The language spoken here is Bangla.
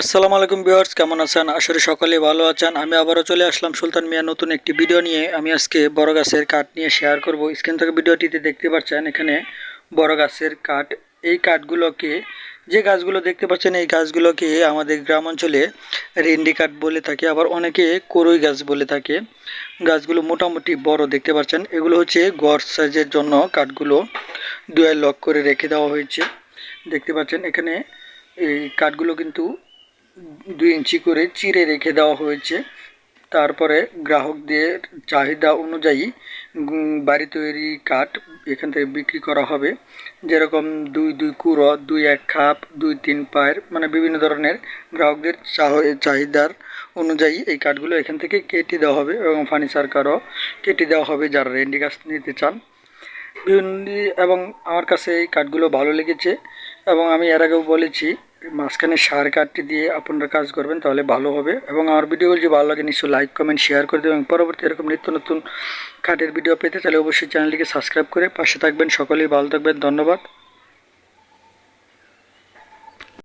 আসসালামু আলাইকুম ভিউয়ার্স, কেমন আছেন? আসলে সকলেই ভালো আছেন। আমি আবারও চলে আসলাম সুলতান মিয়া নতুন একটি ভিডিও নিয়ে। আমি আজকে বড় গাছের কাঠ নিয়ে শেয়ার করব। স্ক্রিন থেকে ভিডিওটিতে দেখতে পাচ্ছেন এখানে বড় গাছের কাঠ। এই কাঠগুলোকে, যে গাছগুলো দেখতে পাচ্ছেন, এই গাছগুলোকে আমাদের গ্রাম অঞ্চলে রেন্ডি কাঠ বলে থাকে। আবার অনেকে করই গাছ বলে থাকে। গাছগুলো মোটামুটি বড় দেখতে পাচ্ছেন। এগুলো হচ্ছে গড় সাইজের জন্য কাঠগুলো দুয়ার লক করে রেখে দেওয়া হয়েছে। দেখতে পাচ্ছেন এখানে এই কাঠগুলো কিন্তু দুই ইঞ্চি করে চিরে রেখে দেওয়া হয়েছে। তারপরে গ্রাহকদের চাহিদা অনুযায়ী বাড়ি তৈরি কাঠ এখান থেকে বিক্রি করা হবে। যেরকম দুই দুই কুড়ো, দুই এক খাপ, দুই তিন পায়ের মানে বিভিন্ন ধরনের গ্রাহকদের চাহ- চাহিদার অনুযায়ী এই কাঠগুলো এখান থেকে কেটে দেওয়া হবে এবং ফার্নিচার কারও কেটে দেওয়া হবে যারা রেন্ডি গাছ নিতে চান। বিভিন্ন, এবং আমার কাছে এই কাঠগুলো ভালো লেগেছে। এবং আমি এর আগেও বলেছি, মাঝখানে সার কাঠটি দিয়ে আপনারা কাজ করবেন তাহলে ভালো হবে। এবং আমার ভিডিওগুলো যদি ভালো লাগে, নিশ্চয়ই লাইক কমেন্ট শেয়ার করে দেবেন। পরবর্তী এরকম নিত্য নতুন কাঠের ভিডিও পেতে তাহলে অবশ্যই চ্যানেলটিকে সাবস্ক্রাইব করে পাশে থাকবেন। সকলেই ভালো থাকবেন। ধন্যবাদ।